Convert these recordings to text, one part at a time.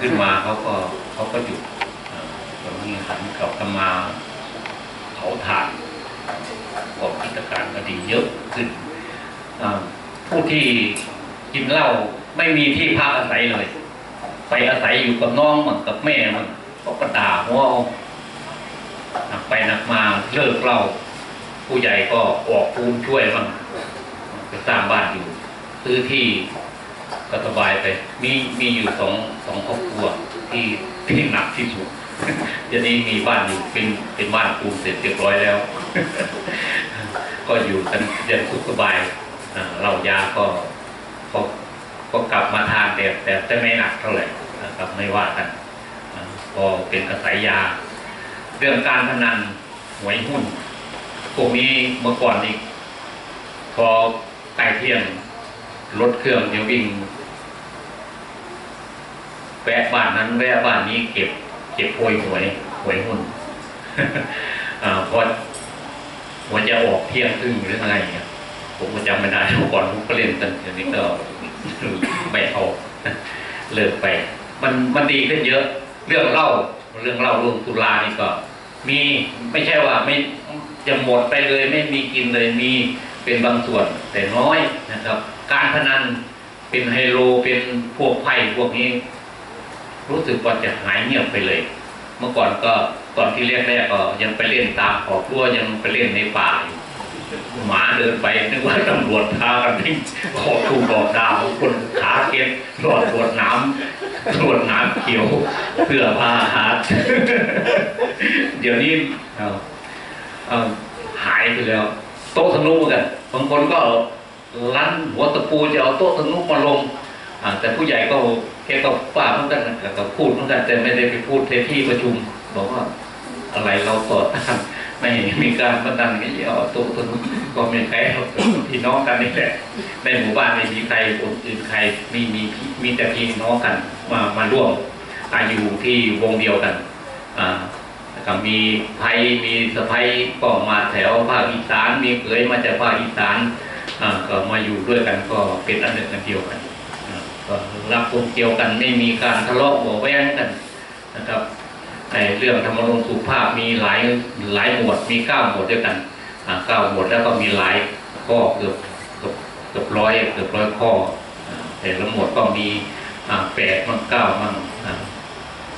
ขึ้นมาเขาก็เขาก็หยุดตอนนี้หันกลับมาเผาถ่านก็กิจการก็ดีเยอะขึ้นอ่าผู้ที่กินเหล้าไม่มีที่พักอาศัยเลย ไปอาศัยอยู่กับน้องมันกับแม่มันก็กระด่าวเอาหนักไปหนักมาเลิกเหล้าผู้ใหญ่ก็ออกปูนช่วยมันไปสร้างบ้านอยู่ซื้อที่ ก็สบายไป มีมีอยู่สองสองครอบครัวที่ที่หนักที่สุดเดี๋ยวนี้มีบ้านอยู่เป็นเป็นบ้านปูนเสร็จเรียบร้อยแล้ว ก็อยู่กันอย่างสุขสบายเหล้ายาก็ก็ก็กลับมาทานแต่แต่ไม่หนักเท่าไหร่นะครับไม่ว่ากันอ่าพอเป็นกระแสยา เรื่องการพนันหวยหุ้นพวกนี้เมื่อก่อนนี่พอใกล้เที่ยงรถเครื่องจะวิ่ง แวะบ้านนั้นแวะบ้านนี้เก็บ เก็บโพยหวยหวยหุ้นอ่าพอหัวจะออกเที่ยงครึ่งหรืออะไรอย่างเงี้ยผมก็จำไม่ได้เมื่อก่อนผมก็เล่นกันเดี๋ยวนี้ก็ไม่เอาเลิกไป มันมันดีขึ้นเยอะ เรื่องเล่าเรื่องเล่าเรื่องตุลานี่ก็ มีไม่ใช่ว่าไม่จะหมดไปเลยไม่มีกินเลยมีเป็นบางส่วนแต่น้อยนะครับ การพนันเป็นไฮโลเป็นพวกไพ่พวกนี้ รู้สึกว่าจะหายเงียบไปเลย เมื่อก่อนก็ตอนที่แรกๆก็ยังไปเล่นตามขอบรั้วยังไปเล่นในป่าอยู่หมาเดินไปนึกว่าตำรวจพากันทิ้งขอบทูบอกดาวคนขาเก็บรอดตรวจน้ำตรวจน้ำเขียวเพื่อพาหาเดี๋ยวนี้เอาหายไปแล้ว โต๊ะสนุกเหมือนกันบางคนก็ลั่นหัวตะปูจะเอาโต๊ะสนุมาลง แต่ผู้ใหญ่ก็แกก็ป้าเหมือนกันนะก็พูดเหมือนกันแต่ไม่ได้ไปพูดในที่ประชุม บอกว่าอะไรเราต่อต้านไม่มีการประดันกันเอาตัวตนก็ไม่ใครพี่น้องกันนี่แหละในหมู่บ้านไม่มีใครคนอื่นใครมีมีมีแต่พี่น้องกันมามาร่วมอาอยู่ที่วงเดียวกันอ่าแล้วก็มีไพมีสะพ้ยก็มาแถวภาคอีสานมีเขยมาจากภาคอีสานอ่าก็มาอยู่ด้วยกันก็เป็นอันหนึ่งอันเดียวกัน รักกลมเกี่ยวกันไม่มีการทะเลาะเบาแว้งกันนะครับในเรื่องธรรมรงสุภาพมีหลายหลายหมวดมีเก้าหมวดด้วยกันเก้าหมวดแล้วก็มีหลายข้อเกือบเกือบเกือบร้อยเกือบร้อยข้อ แต่ละหมวดก็มีแปดมั่งเก้ามั่งอ่า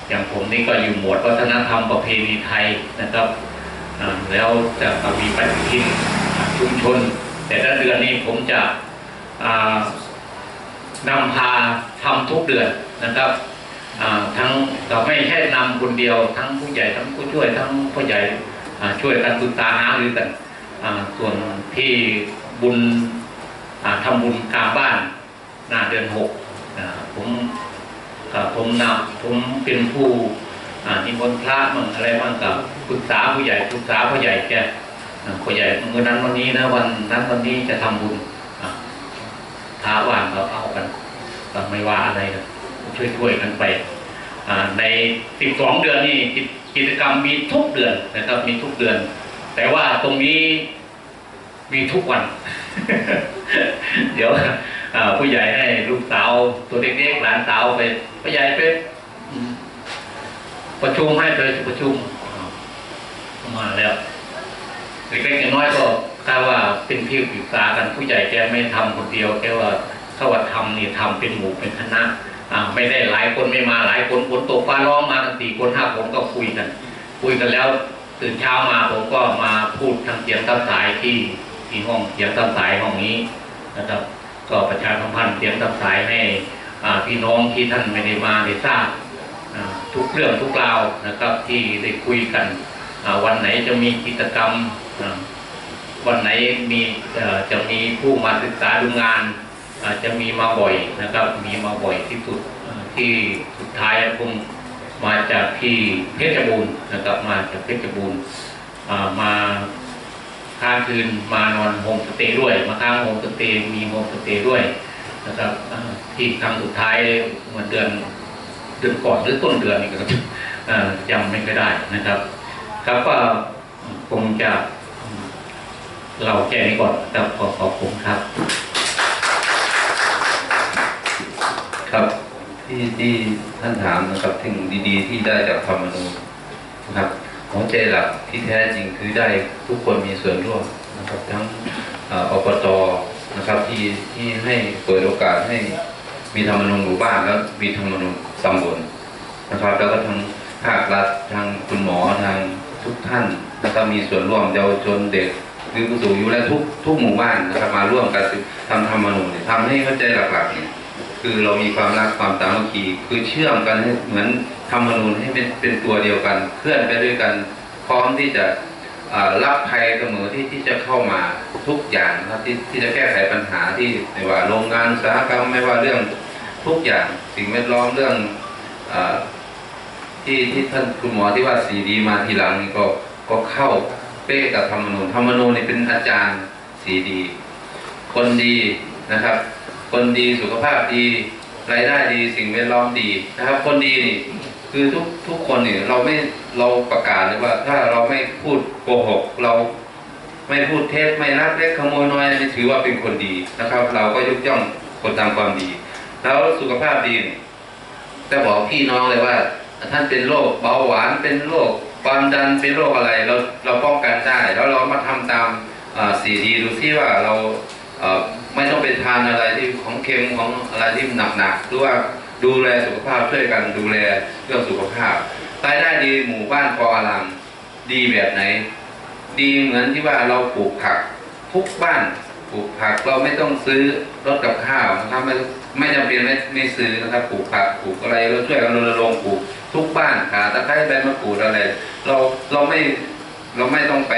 อย่างผมนี่ก็อยู่หมวดวัฒนธรรมประเพณีไทยนะครับแล้วจะมีปฏิทินอ่ชุมชน แต่ละเดือนนี้ผมจะ นำพาทำทุกเดือนนะครับทั้งเราไม่ใช่นำคนเดียว ทั้งผู้ใหญ่ทั้งผู้ช่วยทั้งผู้ใหญ่ช่วยกันปรึกษาหารือกันอ่ส่วนที่บุญทำบุญกลางบ้านหน้าเดือนหกผมผมนำผมเป็นผู้นิมนต์พระมั่งอะไรมั่งกับปรึกษาผู้ใหญ่ปรึกษาผู้ใหญ่แกผู้ใหญ่เมื่อนั้นวันนี้นะวันนั้นวันนี้จะทำบุญ ท้าว่างเราเอากันไม่ว่าอะไรนะช่วยช่วยๆกันไปอ่าใน12เดือนนี่กิจกรรมมีทุกเดือนนะครับ มีทุกเดือน แต่ว่าตรงนี้มีทุกวัน เดี๋ยวผู้ใหญ่ให้ลูกสาวตัวเล็กๆหลานสาวไปผู้ใหญ่ไปประชุมให้ไปประชุมอ่ามาแล้วเล็กๆน้อยก็ กล่าว่าเป็นที่ปรึกษากันผู้ใหญ่แกไม่ทำคนเดียวแกว่าเขาว่าทำนี่ทำเป็นหมู่เป็นคณะอ่าไม่ได้หลายคนไม่มาหลายคนฝนตกฟ้าร้องมาทั้งสี่คนห้าคนก็คุยกัน คุยกันแล้วตื่นเช้ามาผมก็มาพูดทางเสียงตามสายที่ที่ห้องเสียงตามสายห้องนี้นะครับ ก็ประชาสัมพันธ์เสียงตามสายให้พี่น้องที่ท่านไม่ได้มาได้ทราบทุกเรื่องทุกราวนะครับที่ได้คุยกันวันไหนจะมีกิจกรรม วันไหนมีจะมีผู้มาศึกษาดูงานอาจจะมีมาบ่อยนะครับ มีมาบ่อยที่สุดที่สุดท้ายคงมาจากที่เพชรบูรณ์นะครับมาจากเพชรบูรณ์มาค้างคืนมานอนโฮมสเตย์ด้วย มาค้างโฮมสเตย์มีโฮมสเตย์ด้วยนะครับที่ครั้งสุดท้ายเมื่อเดือนเดือนก่อนหรือต้นเดือนนี่ก็จำไม่ค่อยได้นะครับ ครับก็คงจะ เราแค่นี้ก่อนครับขอขอบคุณครับ ครับที่ที่ท่านถามนะครับถึงดีๆ ที่ได้จากธรรมนูญนะครับหัวใจหลักที่แท้จริงคือได้ทุกคนมีส่วนร่วมนะครับ ทั้งอ่ออบตนะครับที่ที่ให้เปิดโอกาสให้มีธรรมนูญหมู่บ้านแล้วมีธรรมนูญตำบลนะครับแล้วก็ทั้งภาครัฐทางคุณหมอทางทุกท่านนะครับมีส่วนร่วมเยาวชนเด็ก หรือผู้สูงอายุและทุกทุกหมู่บ้านนะครับมาร่วมกันทำธรรมนูญเนี่ยทำให้เข้าใจหลักๆเนี่ยคือเรามีความรักความสามัคคีคือเชื่อมกันให้เหมือนธรรมนูญให้เป็นเป็นตัวเดียวกัน เคลื่อนไปด้วยกันพร้อมที่จะรับภัยเสมอที่ที่จะเข้ามาทุกอย่างนะที่ที่จะแก้ไขปัญหาที่ไม่ว่าโรงงานอุตสาหกรรมไม่ว่าเรื่องทุกอย่างสิ่งแวดล้อมเรื่องอที่ที่ท่านคุณหมอที่ว่าสีดีมาทีหลังนี่ก็ก็เข้า เป๊ะกับธรรมนูญธรรมนูญนี่เป็นอาจารย์สีดี คนดีนะครับ คนดีสุขภาพดีรายได้ดีสิ่งแวดล้อมดีนะครับ คนดีนี่คือทุกทุกคนนี่เราไม่เราประกาศเลยว่า ถ้าเราไม่พูดโกหก เราไม่พูดเท็จไม่รักเล็กขโมยน้อยไม่ถือว่าเป็นคนดีนะครับ เราก็ยกย่องคนตามความดี แล้วสุขภาพดีจะบอกพี่น้องเลยว่า ท่านเป็นโรคเบาหวานเป็นโรค ความดันเป็นโรคอะไรเราเราป้องกันได้ แล้วเรามาทำตามสี่ดีดูที่ว่าเราไม่ต้องไปทานอะไรที่ของเค็มของอะไรที่หนักๆหรือว่าดูแลสุขภาพช่วยกันดูแลเรื่องสุขภาพรายได้ดีหมู่บ้านพออารามดีแบบไหน ดีเหมือนที่ว่าเราปลูกผักทุกบ้านปลูกผักเราไม่ต้องซื้อรถกับข้าวนะครับไม่ไม่จำเป็นไม่ไม่ซื้อนะครับปลูกผักปลูกอะไรเราช่วยกันรณรงค์ปลูก ทุกบ้านขาตะไคร้ใบมะกรูดอะไร เราเราไม่เราไม่ต้องไป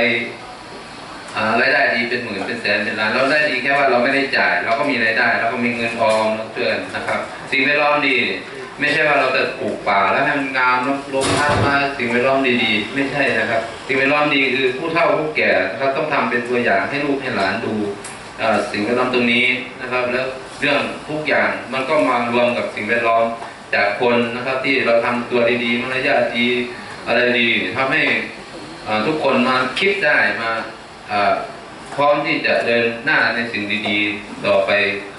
อารายได้ดีเป็นหมื่นเป็นแสนเป็นล้านเราได้ดีแค่ว่าเราไม่ได้จ่าย เราก็มีรายได้เราก็มีเงินออมแล้วเพื่อนนะครับ สิ่งแวดล้อมดี ไม่ใช่ว่าเราจะปลูกป่าแล้วให้มันงามลลมพัดมาสิ่งแวดล้อมดีๆ ไม่ใช่นะครับ สิ่งแวดล้อมดีคือผู้เฒ่าผู้แก่นะครับต้องทำเป็นตัวอย่างให้ลูกให้หลานดูสิ่งแวดล้อมตรงนี้นะครับ แล้วเรื่องทุกอย่างมันก็มารวมกับสิ่งแวดล้อม จากคนนะครับที่เราทำตัวดีๆมารยาทดีอะไรดีทำให้ทุกคนมาคิดได้มาพร้อมที่จะเดินหน้าในสิ่งดีๆ ต่อไป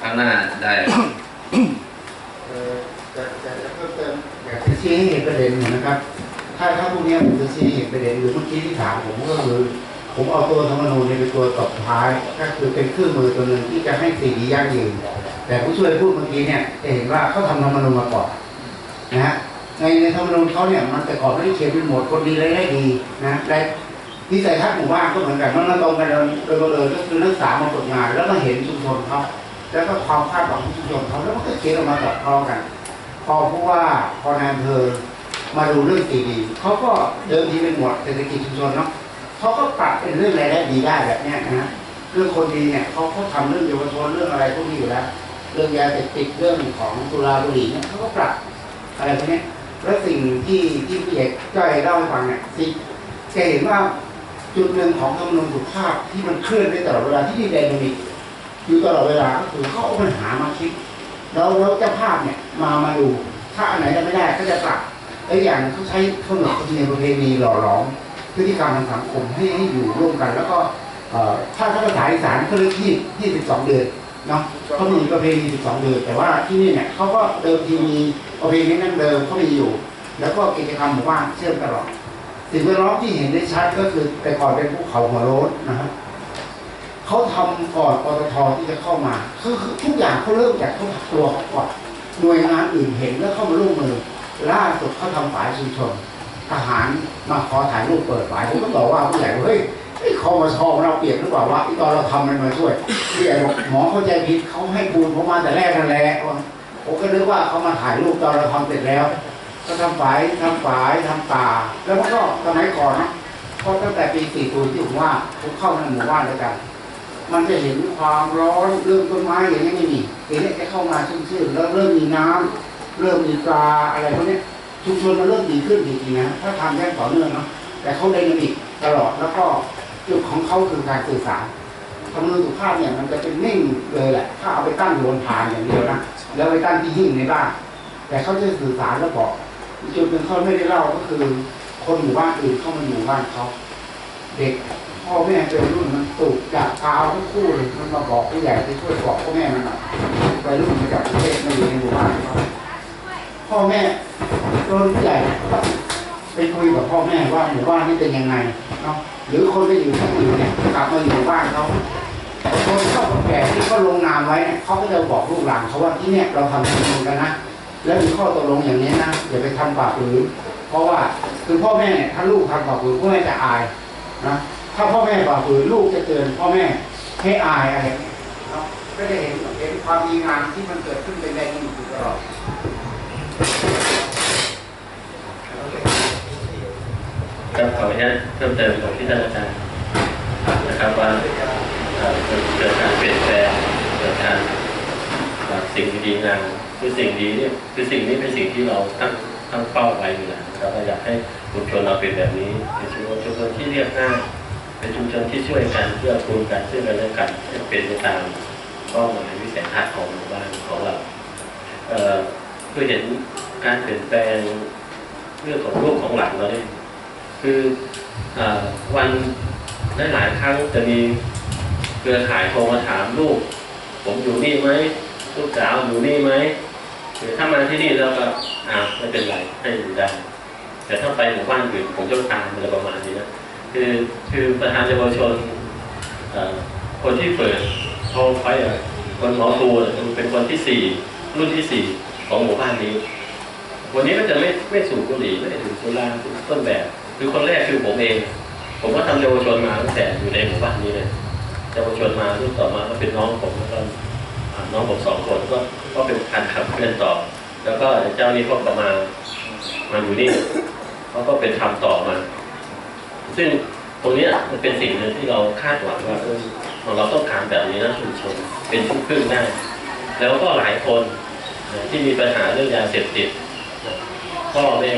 ข้างหน้าได้เอ่อจะจะจะเพิ่มเติมอยากจะชี้ให้เห็นประเด็นนะครับ ถ้าถ้าพวกนี้ผมจะชี้ให้เห็นประเด็นหรือเมื่อกี้ที่ถามผมก็คือผมเอาตัวธรรมนูญเนี่เป็นตัวตบท้าย ก็คือเป็นเครื่องมือตัวหนึ่งที่จะให้สิ่งนี้ยั่งยืนแต่ผู้ช่วยพูดเมื่อกี้เนี่ยจะเห็นว่าเขาทำธรรมนูญมาก่อน นะฮะในในธรรมนูญเขาเนี่ยมันแต่ก่อนไม่ได้เขียนเป็นหมวดคนดีรายได้ดีนะและนิสัยทัศน์หมู่บ้านก็เหมือนกันมันมาตรงกันโดยโดยบังเอิญก็คือนักศึกษามาฝึกงาน แล้วมาเห็นชุมชนเขาแล้วก็ความคาดหวังของชุมชนเขาแล้วมันก็เขียนออกมาสอดคล้องกัน พอผู้ว่าพอนายอำเภอมาดูเรื่องสีดีเขาก็เดิมทีเป็นหมวดเศรษฐกิจชุมชนเนาะเขาก็ปรับเป็นเรื่องรายได้ดีได้แบบเนี้ยนะฮะเรื่องคนดีเนี่ยเขาเขาทำเรื่องเยาวชนเรื่องอะไรพวกนี้อยู่แล้ว เรื่องยาเสพติดเรื่องของสุราบุหรี่เนี่ยเขาก็ปรับ อะไรพวกเนี้ยแล้วสิ่งที่ที่พี่เอกจ้อยเล่าให้ฟังเนี่ยสิจะเห็นว่าจุดหนึ่งของธรรมนูญสุภาพที่มันเคลื่อนไปตลอดเวลาที่มีไดนามิกอยู่ตลอดเวลาก็คือเขาเอาปัญหามาคิดแล้วแล้วเจ้าภาพเนี่ยมามาดูถ้าอันไหนจะไม่ได้ก็จะปรับไอ้อย่างเขาใช้ขนบธรรมเนียมประเพณีหล่อหลอมพฤติกรรมทางสังคมให้ให้อยู่ร่วมกัน แล้วก็ถ้าถ้าภาษาอีสานเขาเรียกที่ที่สิบสองเดือน เนาะเขามีประเพณีสิบสองเดือน แต่ว่าที่นี่เนี่ยเขาก็เดิมทีมีประเพณีนั่นเดิมเขามีอยู่ แล้วก็กิจกรรมหมู่บ้านเชื่อมตลอดสิ่งแวดล้อมที่เห็นได้ชัดก็คือ แต่ก่อนเป็นภูเขาหัวโล้นนะครับเขาทำก่อนปตทที่จะเข้ามาคือทุกอย่างเขาเริ่มจากเขาตัวเขาก่อนหน่วยงานอื่นเห็นแล้วเข้ามาร่วมมือ ล่าสุดเขาทำฝ่ายชุมชนทหารมาขอถ่ายรูปเปิดฝ่ายผมก็บอกว่าผู้ใหญ่เฮ้ย ไอ้คอมชอเราเปรียบหรือเปล่าวะไอ้ตอนเราทำมันมาช่วยผู้ใหญ่บอกหมอเข้าใจผิดเขาให้ปูนผมมาแต่แรกนั่นแหละผมก็นึกว่าเขามาถ่ายรูปตอนเราทำเสร็จแล้ว ก็ทำฝายทำฝายทำป่า แล้วมันก็สมัยก่อนนะเพราะตั้งแต่ปี40ที่ผมว่าผมเข้าในหมู่บ้านด้วกัน มันจะเห็นความร้อนเรื่องต้นไม้อย่างนี้ไม่มีทีนี้จะเข้ามาชื้นๆแล้วเริ่มมีน้ำเริ่มมีปลาอะไรพวกนี้ชุมชนมันเริ่มดีขึ้นจริงๆนะถ้าทำแค่ต่อเนื่องเนาะแต่เขาไดนามิกตลอดแล้วก็ จุดของเขาคือการสื่อสารคำนวณสุภาพเนี่ยมันจะเป็นนิ่งเลยแหละ ถ้าเอาไปตั้งอยู่บนฐานอย่างเดียวนะแล้วไปตั้งที่หิ้งในบ้านแต่เขาจะสื่อสารแล้วบอกจุดหนึ่งเขาไม่ได้เล่าก็คือ คนหมู่บ้านอื่นเข้ามาอยู่บ้านเขาเด็กพ่อแม่เป็นรุ่นมันตุกจากเท้าทั้งคู่เลยมันมาบอกผู้ใหญ่ที่ช่วยบอกพ่อแม่มันหน่อยไปรุ่นมาจากประเทศมาอยู่ในหมู่บ้านเขาพ่อแม่โดนผู้ใหญ่ ไปคุยกับพ่อแม่ว่าหมู่บ้านนี้เป็นยังไงเนาะหรือคนไปอยู่ที่อื่นเนี่ยกลับมาอยู่บ้านเขาคนเขากับแก่ที่เขาลงนามไว้เนี่ยเขาก็จะบอกลูกหลานเขาว่าที่เนี่ยเราทำบุญกันนะแล้วมีข้อตกลงอย่างนี้นะอย่าไปทำบาปหรือ เพราะว่าคือพ่อแม่เนี่ยถ้าลูกทำบาปหรือพ่อแม่จะอายนะถ้าพ่อแม่บาปหรือลูกจะเตือนพ่อแม่ให้อายอะไรเนี่ยเนาะก็จะเห็นเห็นความดีงามที่มันเกิดขึ้นเป็นแรงอยู่ตลอด ครับขออนุญาตเพิ่มเติมของที่ท่านอาจารย์นะครับว่าเกิดการเปลี่ยนแปลงเกิดการสิ่งดีงามคือสิ่งดีเนี่ยคือสิ่งนี้เป็นสิ่งที่เราตั้งตั้งเป้าไว้อยู่แล้วครับเราอยากให้ชุมชนเราเป็นแบบนี้เป็นชุมชนชุมชนที่เรียบง่ายเป็นชุมชนที่ช่วยกันเพื่อคูณกันช่วยกันและกันให้เป็นไปตามเป้าหมายวิสัยทัศน์ของหมู่บ้านของเราเอ่อเพื่อเห็นการเปลี่ยนแปลงเรื่องของลูกของหลานเราเนี่ย คืออวันหลายๆครั้งจะมีเครือข่ายโทรมาถามลูก ผมอยู่นี่ไหมลูกสาวอยู่นี่ไหมหรือถ้ามาที่นี่แล้วก็อ่าไม่เป็นไรให้อยู่ได้ แต่ถ้าไปหมู่บ้านอื่นผมจะตามอะไรประมาณนี้นะคือคือประธานเยาวชนคนที่เปิดโทรไฟคนหมอครูเป็นคนที่สี่รุ่นที่สี่ของหมู่บ้านนี้วันนี้ก็จะไม่ไม่สูบบุหรี่ไม่ดื่มสุราต้นแบบ คือคนแรกคือผมเอง ผมก็ทำเยาวชนมาตั้งแต่อยู่ในหมู่บ้านนี้เลยเยาวชนมารุ่นต่อมาก็เป็นน้องผมแล้วก็น้องผมสองคนก็ก็เป็นการขับเคลื่อนต่อ แล้วก็เจ้านี้เขาก็มามาอยู่นี่เขาก็เป็นทำต่อมา ซึ่งตรงนี้มันเป็นสิ่งหนึ่งที่เราคาดหวังว่าเออเราต้องการแบบนี้นะชุมชนเป็นชุมพึ่งได้ แล้วก็หลายคนที่มีปัญหาเรื่องยาเสพติดพ่อแม่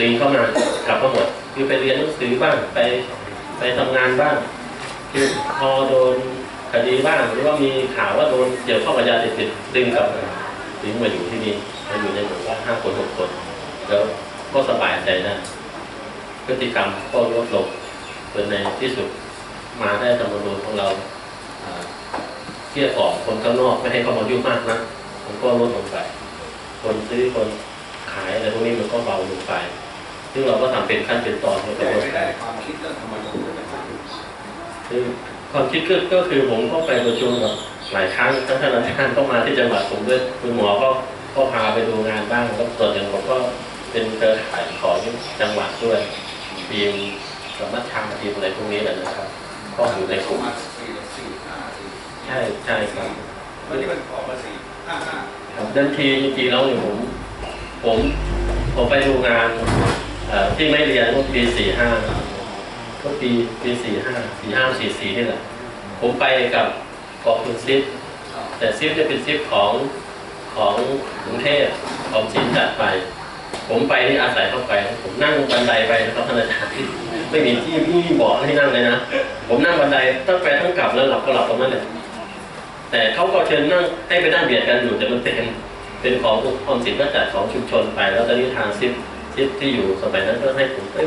ดึงเข้ามากลับมาหมดคือไปเรียนหนังสือบ้างไปไปทำงานบ้างคือพอโดนคดีบ้างหรือว่ามีข่าวว่าโดนเกี่ยวข้องกับยาเสพติดดึงกลับมาดึงมาอยู่ที่นี่มาอยู่ในหมู่บ้านห้าคนหกคนแล้วก็สบายใจนะพฤติกรรมก็ลดลงจนในที่สุดมาได้ธรรมนูญของเราเกลี้ยกล่อมคนข้างนอกไม่ให้เข้ามายุ่งมากนะมันก็ลดลงไป คนซื้อคนขายอะไรพวกนี้มันก็เบาลงไป ซึ่งเราก็ทำเป็นขั้นเป็นตอนในกระบวนการความคิดเรื่องธรรมนูญใช่ไหมครับคือความคิดก็ก็คือผมก็ไปประชุมกับหลายครั้งท่านท่านอาจารย์ก็มาที่จังหวัดผมด้วยคุณหมอก็ก็พาไปดูงานบ้างแล้วส่วนหนึ่งผมก็เป็นเครือข่ายของจังหวัดด้วยทีมสมัชชาทีมอะไรพวกนี้แหละนะครับก็อยู่ในกลุ่มมาสี่สี่ห้าสี่ใช่ใช่ครับวันนี้มันออกมาสี่ห้าห้าครับเดิมทีจริงๆแล้วเนี่ยผม ผมผมไปดูงานเอ่อ ที่ไม่เรียนเมื่อปีสี่ห้าก็ปีปีสี่ห้าสี่ห้าสี่สี่นี่แหละ ผมไปกับกองทุนซิปแต่ซิปจะเป็นซิปของของกรุงเทพของสินจัดไป ผมไปนี่อาศัยเข้าไป ผมนั่งบันไดไปนะครับท่านอาจารย์ไม่มีที่ไม่มีเบาะให้นั่งเลยนะ ผมนั่งบันไดตั้งไปทั้งกลับแล้วหลับก็หลับตรงนั้นเลยแต่เขาก็เชิญนั่งให้ไปนั่งเบียดกันอยู่แต่มันเต็มเป็นของออมสินก็จัดของชุมชนไป แล้วตอนนี้ทางซิป ซิปที่อยู่สมัยนั้นก็ให้ผมเอ้ย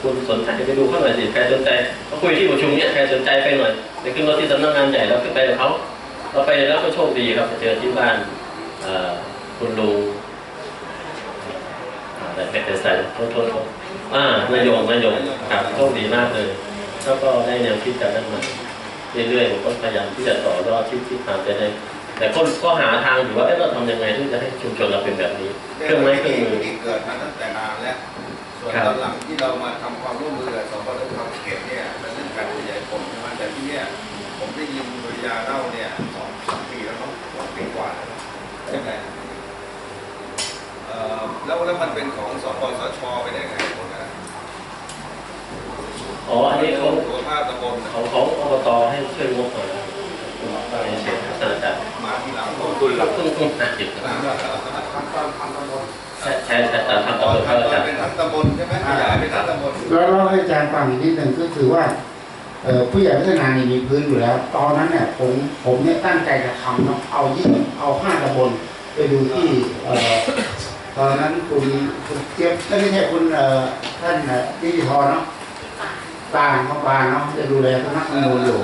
คุณสนใจไปดูข้างหน่อยสิใครสนใจก็คุยที่ประชุมเนี่ยใครสนใจไปหน่อยไปขึ้นรถที่สำนักงานใหญ่แล้วขึ้นไปกับเขาเราไปแล้วก็โชคดีครับเจอที่บ้านคุณลุงอ่แต่เป็นสายโทษโทษโทษอ่านายงนายงครับโชคดีมากเลยแล้วก็ได้แนวคิดจากนั้นมาเรื่อยๆผมก็พยายามที่จะต่อยอดที่ที่ทำไปได้ แต่ก็ก็หาทางอยู่ว่าเอ๊ะเราทำยังไงที่จะให้ชุมชนเราเป็นแบบนี้ เครื่องไม้เครื่องมือที่เกิดมาตั้งแต่นานแล้วส่วนครับตอนหลังที่เรามาทำความร่วมมือกับสปททเขตเนี่ยเป็นเรื่องการขยายผลใช่ไหมแต่ที่เนี่ยผมได้ยินบริยาเล่าเนี่ยสองสามปีแล้วเนาะสองปีกว่าแล้วใช่ไหมเอ่อแล้วแล้วมันเป็นของสปสชไปได้ไงหมดนะอ๋ออันนี้เขาตัวท่าตำบลเขาเขาอบตให้ช่วยงบมาแล้วคุณป้าในเสียงท่านอาจารย์มา ที่หลังต้ทุนหลักต้นทุนหนักจิตทำตำตำบลใช่ใช่ใช่ตามทำตามพระอาจารย์เป็นทั้งตำบลใช่ไหมขยายเป็นทั้งตำบลแล้วเล่าให้อาจารย์ฟังอีกนิดหนึ่งก็คือว่าเผู้ใหญ่พัฒนานี่มีพื้นอยู่แล้ว ตอนนั้นเนี่ยผมผมเนี่ยตั้งใจจะทำเนาะเอายี่เอาห้าตำบลไปดูที่ตอนนั้นคุณคุณเจี๊ยบไม่ใช่คุณท่านดิจิทอเนาะปางเขาปางเนาะจะดูแลสำนักข้อมูลอยู่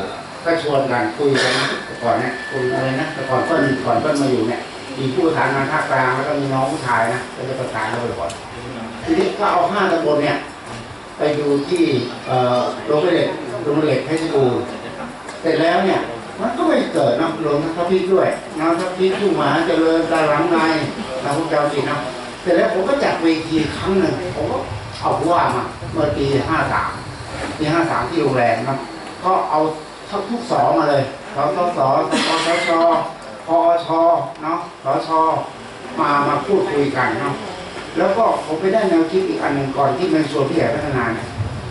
ก็ชวนกันคุยกัน ก่อนเนี่ยคุณอะไรนะแต่ก่อนเพิ่นก่อนเพิ่นมาอยู่เนี่ยมีผู้ประสานงานภาคกลางแล้วก็มีน้องผู้ชายนะก็จะประสานเราบ่อยๆทีนี้ก็เอาห้าตำบลเนี่ย ไปดูที่โรงเหล็กโรงเหล็กเพชรบูรณ์เสร็จแล้วเนี่ย มันก็ไม่เกิดน้ำลงทับพิษด้วยน้ำทับพิษทุ่งหมาเจริญตาหลังในนะพวกเจ้าสินะเสร็จแล้วผมก็จัดเวทีครั้งหนึ่งผมก็เอาว่ามาเมื่อปีห้าสามปีห้าสามที่โรงแรมนะก็เอาทัพทุกสองมาเลย สสสสสชพอชเนาะสชมามาพูดคุยกันเนาะแล้วก็ผมไปได้แนวคิดอีกอันหนึ่งก่อนที่เป็นส่วนที่ใหญ่พัฒนาเนี่ย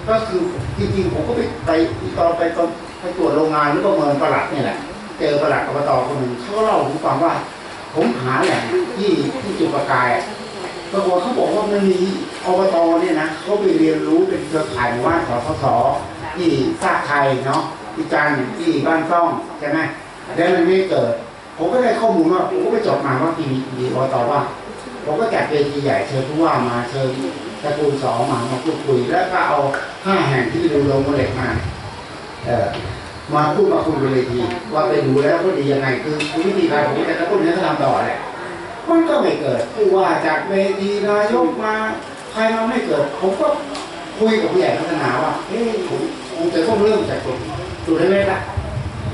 ก็คือจริงๆผมก็ไปไปตอนไปตอนไปตรวจโรงงานหรือประเมินประหลัดนี่แหละ เจอประหลัดอบตคนหนึ่งเขาก็เล่าให้ผมฟังว่า ผมหาแหล่งที่ที่จุดประกายปรากฏเขาบอกว่ามันมีอบตเนี่ยนะเขาไปเรียนรู้เป็นเครือข่ายหมู่าสสสที่ซากไทยเนาะ ที่จันทร์ที่บ้านซ่องใช่ไหมแล้วมันไม่เกิด ผมก็ได้ข้อมูลว่าผมก็ไปจดมาว่ามีมีอบตว่า ผมก็จัดเวทีใหญ่เชิญผู้ว่ามาเชิญตระกูลสองมามาพูดคุย แล้วก็เอาห้าแห่งที่ดูโรงเล็กมาเอ่อมาพูดมาคุยบนเวทีว่าไปดูแล้วก็ดียังไงคือวิธีการผมแต่กระคนนี้ก็ทำต่อแหละมันก็ไม่เกิดผู้ว่าจากเวทีนายกมาใครมาไม่เกิด ผมก็คุยกับผู้ใหญ่พัฒนาว่าเฮ้ยผมคงจะต้องเริ่มจากจุด จุดเล็กๆละ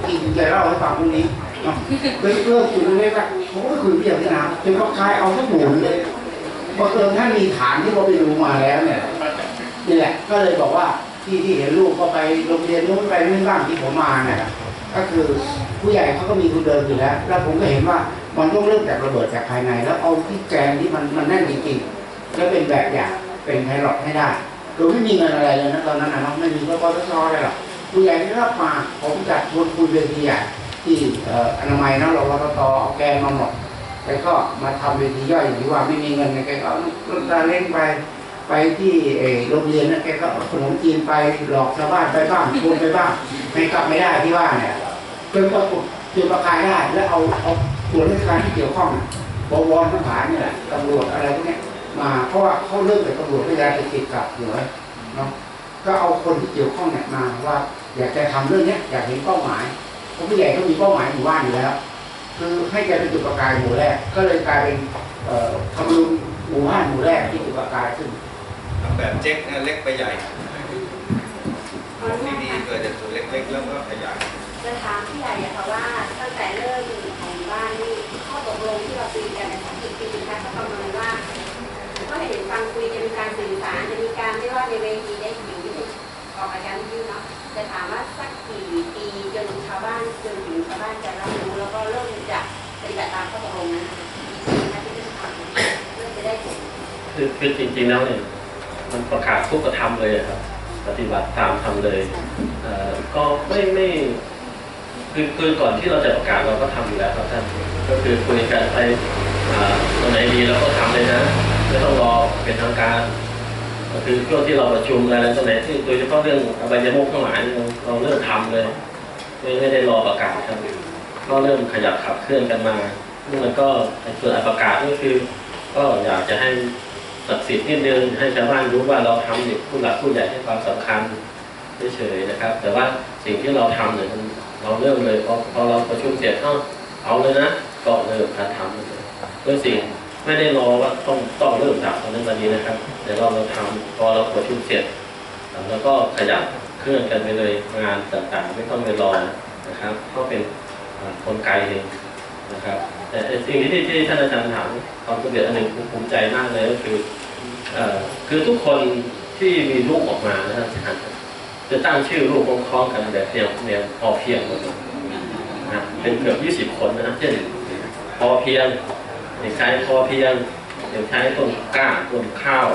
อีกจะเล่าให้ฟังพรุ่งนี้เนาะเริ่มจุดเล็กๆละผมก็คุยกับผู้ใหญ่พัฒนาจนเขาคลายเอาสักหมุนเลยบังเอิญท่านมีฐานที่เราไปดูมาแล้วเนี่ยนี่แหละ ก็เลยบอกว่าที่ที่เห็นลูกก็ไปโรงเรียนนู้นไปนี่บ้างที่ผมมาเนี่ยก็คือผู้ใหญ่เขาก็มีทุนเดิมอยู่แล้ว แล้วผมก็เห็นว่ามันต้องเริ่มจากระเบิดจากภายใน แล้วเอาที่แกนที่มันมันแน่นจริงๆแล้วเป็นแบบอย่างเป็นไพลอตให้ได้โดยไม่มีเงินอะไรเลยนะตอนนั้นนะไม่มีก็ปตทอะไรหรอก ผู้ใหญ่ที่รับมา ผมจัดชวนคุยเวทีใหญ่ที่อนามัยนะเรารปตเอาแกมาหมดแกก็มาทำเวทีย่อยอย่างที่ว่าไม่มีเงินแกก็เอารถตาเล้งไปไปที่โรงเรียนนะแกก็ขนมจีนไปหลอกชาวบ้านไปบ้างชวนไปบ้างไม่กลับไม่ได้ที่ว่าเนี่ยจนปรากฏจุดประกายได้แล้วเอาเอาส่วนราชการที่เกี่ยวข้องบวรทั้งหายเนี่ยแหละตำรวจอะไรพวกนี้มาเพราะว่าเขาเริ่มจากตำรวจพยายามจะติดกับอยู่เนาะก็เอาคนที่เกี่ยวข้องเนี่ยมาว่า อยากจะทำเรื่องเนี้ยอยากเห็นเป้าหมายเพราะผู้ใหญ่เขามีเป้าหมายหมู่บ้านอยู่แล้ว คือให้แกเป็นจุดประกายหมู่แรก ก็เลยกลายเป็นเอ่อคำนุนหมู่บ้านหมู่แรกที่จุดประกายขึ้นทำแบบเจ๊กเนี่ยเล็กไปใหญ่ของดีๆเกิดจากส่วนเล็กๆแล้วก็ขยายจะถามพี่ใหญ่อะค่ะว่าตั้งแต่เริ่มของบ้านนี่ข้อตกลงที่เราคุยกันนะคะอีกปีนึงคะก็ประเมินว่าก็ให้เห็นฟังคุยจะมีการสื่อสารจะมีการไม่ว่าในเวทีได้อยู่ออกอาการวิทยุเนาะ จะถามว่าสักกี่ปีจนชาวบ้านจนถึงชาวบ้านจะรับรู้แล้วก็เริ่มจะปฏิบัติตามข้อตกลงนั้นคะกี่ปีนะที่จะทำเริ่มจะได้ผลคือคือจริงๆแล้วเนี่ยมันประกาศทุกกระทำเลยครับ ปฏิบัติตามทำเลยเอ่อก็ไม่ไม่คือคือก่อนที่เราจะประกาศเราก็ทำอยู่แล้วครับท่านก็คือคุยกันไปอ่าตรงไหนดีเราก็ทำเลยนะไม่ต้องรอเป็นทางการ ก็คือช่วงที่เราประชุมอะไรตรงไหนที่โดยเฉพาะเรื่องอบายมุขทั้งหลายเราเราเริ่มทำเลยไม่ไม่ได้รอประกาศครับก็เริ่มขยับขับเคลื่อนกันมาซึ่งมันก็ในส่วนอันประกาศก็คือ ก็อยากจะให้ศักดิ์สิทธิ์นิดนึงให้ชาวบ้านรู้ว่าเราทำเนี่ยผู้หลักผู้ใหญ่ให้ความสำคัญเฉยๆนะครับ แต่ว่าสิ่งที่เราทำเนี่ยเราเริ่มเลยพอพอเราประชุมเสร็จเอาเอาเลยนะก็เริ่มการทำเลยเรื่องสิ่งไม่ได้รอว่าต้องต้องเริ่มจากตอนนั้นตอนนี้นะครับ เดี๋ยวเราเราทำพอเราประชุมเสร็จแล้วก็ขยับเคลื่อนกันไปเลยงานต่างๆ ไม่ต้องไปรอนะครับ ก็เป็นอ่ากลไกเองนะครับ แต่ไอ้สิ่งที่ที่ท่านอาจารย์ถามความสำเร็จอันหนึ่งผมภูมิใจมากเลยก็คือคือทุกคนที่มีลูกออกมานะครับจะตั้งชื่อลูกคล้องกันแบบแนวแนวพอเพียงหมดนะเป็นเกือบยี่สิบคนนะเช่นพอเพียงเด็กชายพอเพียง เด็กชายต้นกล้าต้นข้าว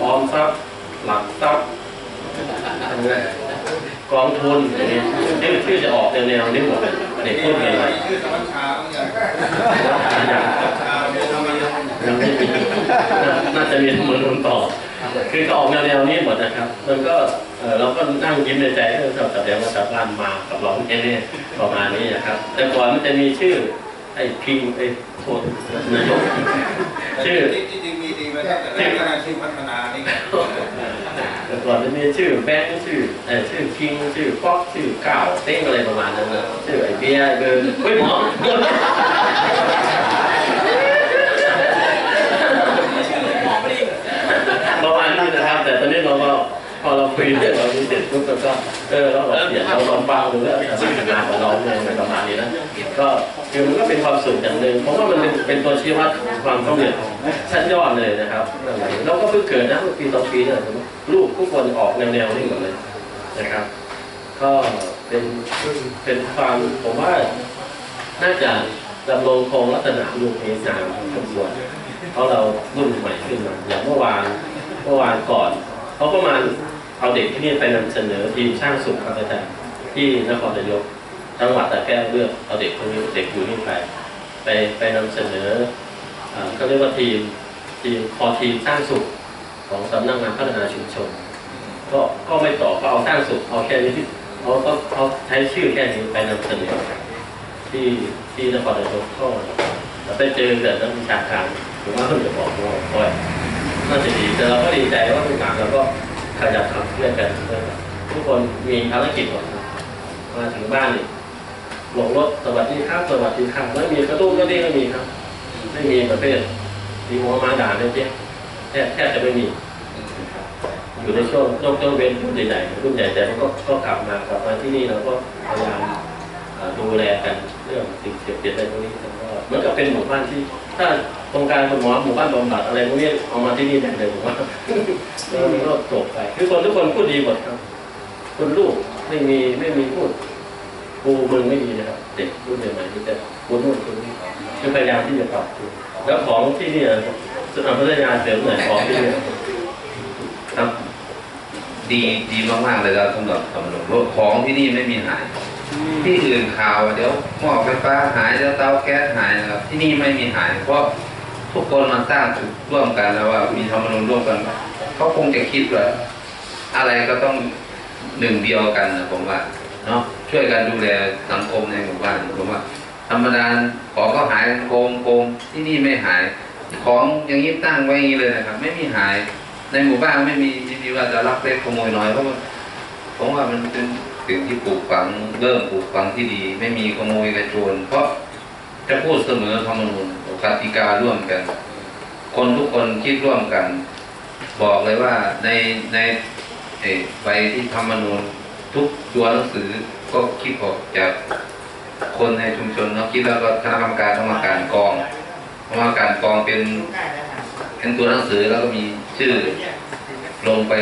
ออมทรัพย์หลักทรัพย์กองทุนอย่างนี้ชื่อชื่อจะออกแนวแนวนี้หมดเลยเด็กพูดไงชื่อสมัชชาต้องอย่างยังชาเนี่ยทำไมยังยังไม่มีน่าจะมีมนุษย์ต่อ คือจะออกแนวแนวนี้หมดนะครับ มันก็เออเราก็นั่งยิ้มในใจเออเราแสดงว่าชาวบ้านมากับเราแน่ๆประมาณนี้นะครับ แต่ก่อนมันจะมีชื่อ ไอ้พิงไอ้โทษนายกชื่อที่จริงมีดีมาตั้งแต่แรกก็น่าชื่อพัฒนานี่แต่ก่อนจะมีชื่อแบงค์ชื่อเอ่อชื่อคิงชื่อฟ็อกชื่อก้าวเต้งอะไรประมาณนั้นนะชื่อไอเบียร์ไอเบิร์นเฮ้ยหมอเดี๋ยวนะ คุยเรื่องเราเสร็จปุ๊บแล้วก็เออเราลองเปลี่ยนเราลองฟังดูแล้วทำงานของเราเนี่ยในประมาณนี้นะก็คือมันก็เป็นความสุขอย่างหนึ่งเพราะว่ามันเป็นเป็นตัวชี้วัดของความสำเร็จชั้นยอดเลยนะครับเราก็เพิ่งเกิดนะปีต่อปีเนี่ยลูกทุกคนออกแนวๆนี่หมดเลยนะครับก็เป็นเป็นความผมว่าน่าจะดำรงคงลักษณะลูกนี้นานพอสมควรเพราะเรารุ่นใหม่ขึ้นมาอย่างเมื่อวานเมื่อวานก่อนเขาก็มา เอาเด็กที่นี่ไปนำเสนอทีมช่างสุขครับอาจารย์ที่นครนายกจังหวัดตะแก้วเลือกเอาเด็กคนนี้เด็กอยู่นี่ไป ไปไปนำเสนอเขาเรียกว่าทีมทีมคอทีมสร้างสุขของสำนักงานพัฒนาชุมชน ก็ก็ไม่ต่อก็เอาสร้างสุขเอาแค่นี้เขาก็เขาใช้ชื่อแค่นี้ไปนำเสนอที่ที่นครนายกก็เราไปเจอเกิดนักวิชาการผมว่าเขาจะบอกว่าโอ้ยน่าจะดีแต่เราก็ดีใจว่าทุกอย่างเราก็ ขยันทำเพื่อนกันเพื่อนกันทุกคนมีภารกิจหมดมาถึงบ้านนี่ลงรถสวัสดีครับสวัสดีครับไม่มีกระตุ้นก็ดีไม่มีครับไม่มีประเภทมีหัวมาด่าเลยเจ๊แทบแทบจะไม่มีอยู่ในช่วงช่วงช่วงเว้นรุ่นใหญ่ๆรุ่นใหญ่แต่ก็ก็กลับมากลับมาที่นี่เราก็พยายามดูแลกันเรื่องสิ่งเสพติดอะไรพวกนี้แล้วก็ มือนกับเป็นหมู่บ้านที่ ถ้าโครงการคุณหมอหมู่บ้านบำบัดอะไรพวกนี้เอามาที่นี่ได้เลยผมว่าแล้วมันก็จบไปคือคนทุกคนพูดดีหมดครับคนลูกไม่มีไม่มีพูดกูมึงไม่มีนะครับเด็กรุ่นใหม่ๆที่จะพูดนู่นพูดนี่คือพยายามที่จะปรับตัวแล้วของที่นี่อะพัฒนาเสริมหน่อยของที่นี่ครับ ดีดีมากๆเลยครับสำหรับตำรวจรถของที่นี่ไม่มีหาย ที่อื่นข่าวเดี๋ยวหม้อไฟฟ้าหายเดี๋ยวเตาแก๊สหายนะครับ ที่นี่ไม่มีหาย เพราะทุกคนมาสร้างจุดร่วมกันแล้วว่ามีธรรมนูญร่วมกันเขาคงจะคิดว่าอะไรก็ต้องหนึ่งเดียวกันนะผมว่าเนาะช่วยกันดูแลสังคมในหมู่บ้านผมว่า ธรรมดาของก็หายโกงโกงที่นี่ไม่หาย ของอย่างนี้ตั้งไว้อย่างนี้เลยนะครับ ไม่มีหายในหมู่บ้านไม่มีที่ว่าจะลักเล็กขโมยน้อยเพราะว่าผมว่ามันเป็น สิ่งที่ปลูกฝังเริ่มปลูกฝังที่ดี ไม่มีขโมยกระโจนเพราะจะพูดเสมอธรรมนูญกติการ่วมกัน คนทุกคนคิดร่วมกัน บอกเลยว่าในในเอ่อใบที่ธรรมนูญทุกตัวหนังสือก็คิดออกจากคนในชุมชนเนาะคิดแล้วก็คณะกรรมการกรรมการกองกรรมการกองเป็นเป็นตัวหนังสือแล้วก็มีชื่อลงไป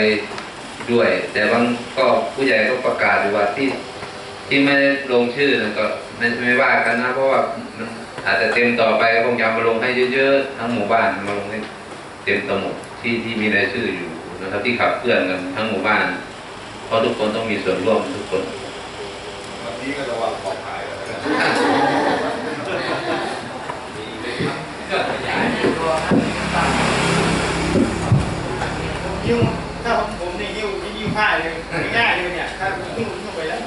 ด้วย แต่บางก็ผู้ใหญ่ก็ประกาศอยู่ว่าที่ที่ไม่ได้ลงชื่อนั่นก็ไม่ไม่ว่ากันนะ เพราะว่ามันอาจจะเต็มต่อไปคงจะมาลงให้เยอะๆทั้งหมู่บ้านมาลงให้เต็มทั้งหมดที่ที่มีรายชื่ออยู่นะครับที่ขับเคลื่อนกันทั้งหมู่บ้าน เพราะทุกคนต้องมีส่วนร่วมทุกคนวันนี้ก็ระวังของหายแล้วนะยิ้วถ้าผมผมเนี่ยยิ้วยิ้ว ง่ายเลยง่ายเลยเนี่ยถ้ายิ้วยิ้วไปแล้ว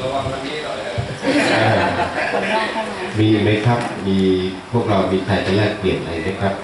ระวังวันนี้หน่อยนะมีไหมครับ มีพวกเรามีใครจะแลกเปลี่ยนอะไรไหมครับ